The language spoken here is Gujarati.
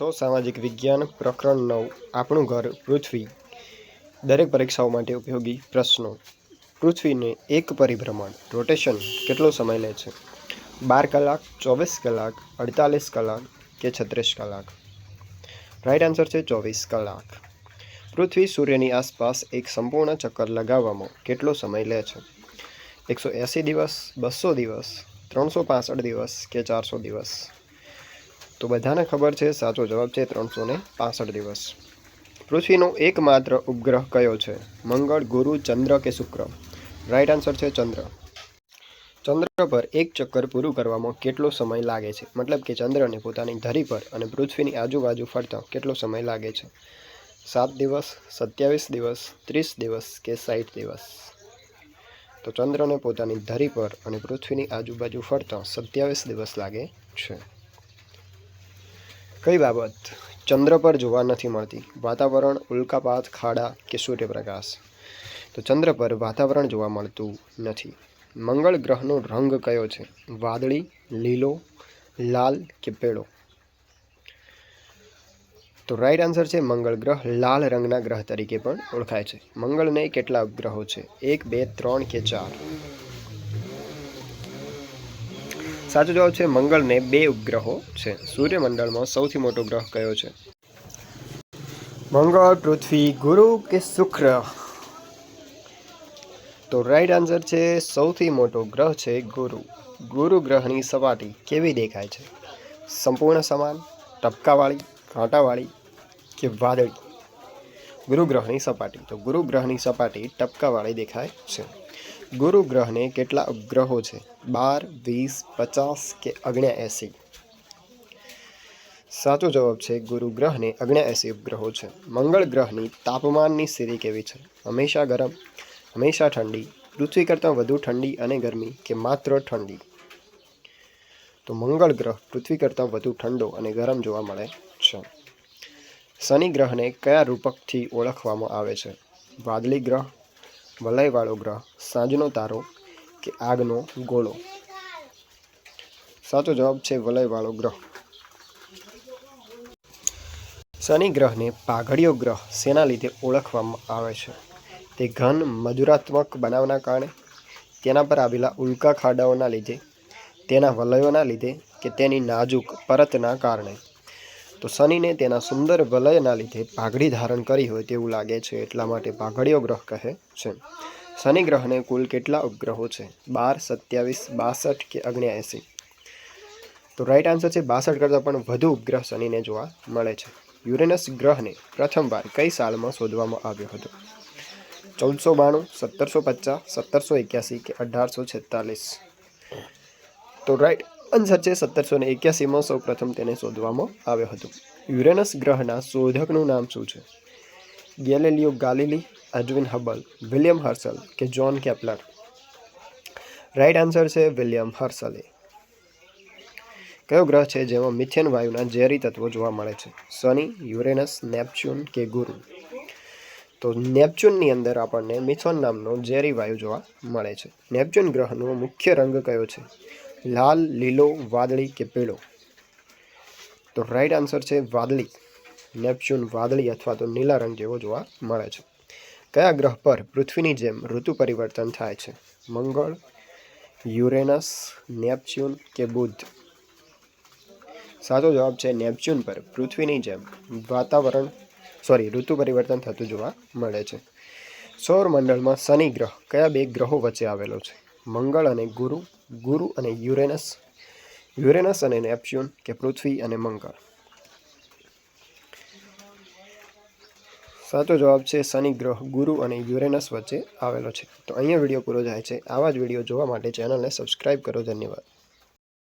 છો સામાજિક વિજ્ઞાન પ્રકરણ નવ આપણું ઘર પૃથ્વી દરેક પરીક્ષાઓ માટે ઉપયોગી પ્રશ્નો. પૃથ્વીને એક પરિભ્રમણ રોટેશન કેટલો સમય લે છે? બાર કલાક, ચોવીસ કલાક, અડતાલીસ કલાક કે છત્રીસ કલાક? રાઈટ આન્સર છે ચોવીસ કલાક. પૃથ્વી સૂર્યની આસપાસ એક સંપૂર્ણ ચક્કર લગાવવામાં કેટલો સમય લે છે? એકસો એંસી દિવસ, બસો દિવસ, ત્રણસો પાસઠ દિવસ કે ચારસો દિવસ? તો બધાને ખબર છે, સાચો જવાબ છે ત્રણસો ને પાસઠ દિવસ. પૃથ્વીનો એકમાત્ર ઉપગ્રહ કયો છે? મંગળ, ગુરુ, ચંદ્ર કે શુક્ર? રાઈટ આન્સર છે ચંદ્ર. ચંદ્ર પર એક ચક્કર પૂરું કરવામાં કેટલો સમય લાગે છે? મતલબ કે ચંદ્રને પોતાની ધરી પર અને પૃથ્વીની આજુબાજુ ફરતા કેટલો સમય લાગે છે? સાત દિવસ, સત્યાવીસ દિવસ, ત્રીસ દિવસ કે સાઠ દિવસ? તો ચંદ્રને પોતાની ધરી પર અને પૃથ્વીની આજુબાજુ ફરતા સત્યાવીસ દિવસ લાગે છે. કઈ બાબત? ચંદ્ર પર જોવા નથી મળતી. વાતાવરણ, ઉલ્કાપાત, ખાડા કે સૂર્યપ્રકાશ. તો ચંદ્ર પર વાતાવરણ જોવા મળતું નથી. મંગળ ગ્રહનો રંગ કયો છે? વાદળી, લીલો, લાલ કે પીળો? તો રાઈટ આન્સર છે મંગળ ગ્રહ. લાલ રંગના ગ્રહ તરીકે પણ ઓળખાય છે. મંગળને કેટલા ઉપગ્રહો છે? એક, બે, ત્રણ કે ચાર? સાચો જવાબ છે મંગળને બે ઉપગ્રહો છે. સૂર્યમંડળમાં સૌથી મોટો ગ્રહ કયો છે? મંગળ પૃથ્વી ગુરુ કે શુક્ર? તો રાઈટ આન્સર છે સૌથી મોટો ગ્રહ છે ગુરુ. ગુરુ ગ્રહની સપાટી કેવી દેખાય છે? સંપૂર્ણ સમાન ટપકાવાળી કાંટાવાળી કે વાદળી? ગુરુ ગ્રહની સપાટી. તો ગુરુ ગ્રહની સપાટી ટપકાવાળી દેખાય છે. ગુરુ ગ્રહને કેટલા ઉપગ્રહો છે? બાર, વીસ, પચાસ કે અગણ્યા એંસી સાચો જવાબ છે ગુરુ ગ્રહને અગણ્યા એંસી ઉપગ્રહો છે. મંગળ ગ્રહની તાપમાનની સ્થિતિ કેવી છે? હંમેશા ગરમ, હંમેશા ઠંડી, પૃથ્વી કરતાં વધુ ઠંડી અને ગરમી કે માત્ર ઠંડી? તો મંગળ ગ્રહ પૃથ્વી કરતાં વધુ ઠંડો અને ગરમ જોવા મળે છે. શનિ ગ્રહને કયા રૂપકથી ઓળખવામાં આવે છે? વાદળી ગ્રહ, વલયવાળો ગ્રહ સાંજનો તારો કે આગનો ગોળો? સાચો જવાબ છે વલયવાળો ગ્રહ. શનિ ગ્રહને પાઘડિયો ગ્રહ શેના લીધે ઓળખવામાં આવે છે. તે ઘન મધુરાત્મક બનાવના કારણે તેના પર આવેલા ઉલ્કા ખાડાઓના લીધે, તેના વલયોના લીધે કે તેની નાજુક પરતના કારણે. તો શનિને તેના સુંદર વલયના લીધે પાઘડી ધારણ કરી હોય તેવું લાગે છે, એટલા માટે પાઘડિયો ગ્રહ કહે છે. શનિ ગ્રહને કુલ કેટલા ઉપગ્રહો છે? બાર, સત્યાવીસ, બાસઠ કે અગણ્યા એંસી તો રાઈટ આન્સર છે બાસઠ કરતાં પણ વધુ ઉપગ્રહ શનિને જોવા મળે છે. યુરેનસ ગ્રહને પ્રથમવાર કઈ સાલમાં શોધવામાં આવ્યો હતો? ચૌદસો બાણું, સત્તરસો પચાસ, સત્તરસો એક્યાસી કે અઢારસો છેતાલીસ? તો રાઈટ આન્સર છે સત્તરસો ને એક્યાસીમાં સૌ પ્રથમ તેને શોધવામાં આવ્યો હતો. યુરેનસ ગ્રહના શોધકનું નામ શું છે? Galileo Galilei Edwin Hubble William Herschel કે જ્હોન કેપ્લર રાઈટ આન્સર છે વિલિયમ હર્સલે કયો ગ્રહ છે જેમાં મિથેન વાયુના ઝેરી તત્વો જોવા મળે છે? શનિ, યુરેનસ, નેપચ્યુન કે ગુરુ? તો નેપચ્યુનની અંદર આપણને મિથોન નામનો ઝેરી વાયુ જોવા મળે છે. નેપચ્યુન ગ્રહનો મુખ્ય રંગ કયો છે? લાલ, લીલો, વાદળી કે પીળો? તો રાઈટ આન્સર છે વાદળી. નેપચ્યુન વાદળી અથવા તો નીલા રંગ જેવો જોવા મળે છે. કયા ગ્રહ પર પૃથ્વીની જેમ ઋતુ પરિવર્તન થાય છે? મંગળ, યુરેનસ, નેપચ્યુન કે બુધ? સાચો જવાબ છે નેપચ્યુન પર પૃથ્વીની જેમ વાતાવરણ સોરી ઋતુ પરિવર્તન થતું જોવા મળે છે. સૌરમંડળમાં શનિ ગ્રહ કયા બે ગ્રહો વચ્ચે આવેલો છે? મંગળ અને ગુરુ ગુરુ અને યુરેનસ? યુરેનસ અને નેપચ્યુન કે પૃથ્વી અને મંગળ? સાચો જવાબ છે શનિ ગ્રહ, ગુરુ અને યુરેનસ વચ્ચે આવેલો છે. તો અહીંયા વીડિયો પૂરો થાય છે. આવા જ વીડિયો જોવા માટે ચેનલને સબસ્ક્રાઈબ કરો. ધન્યવાદ.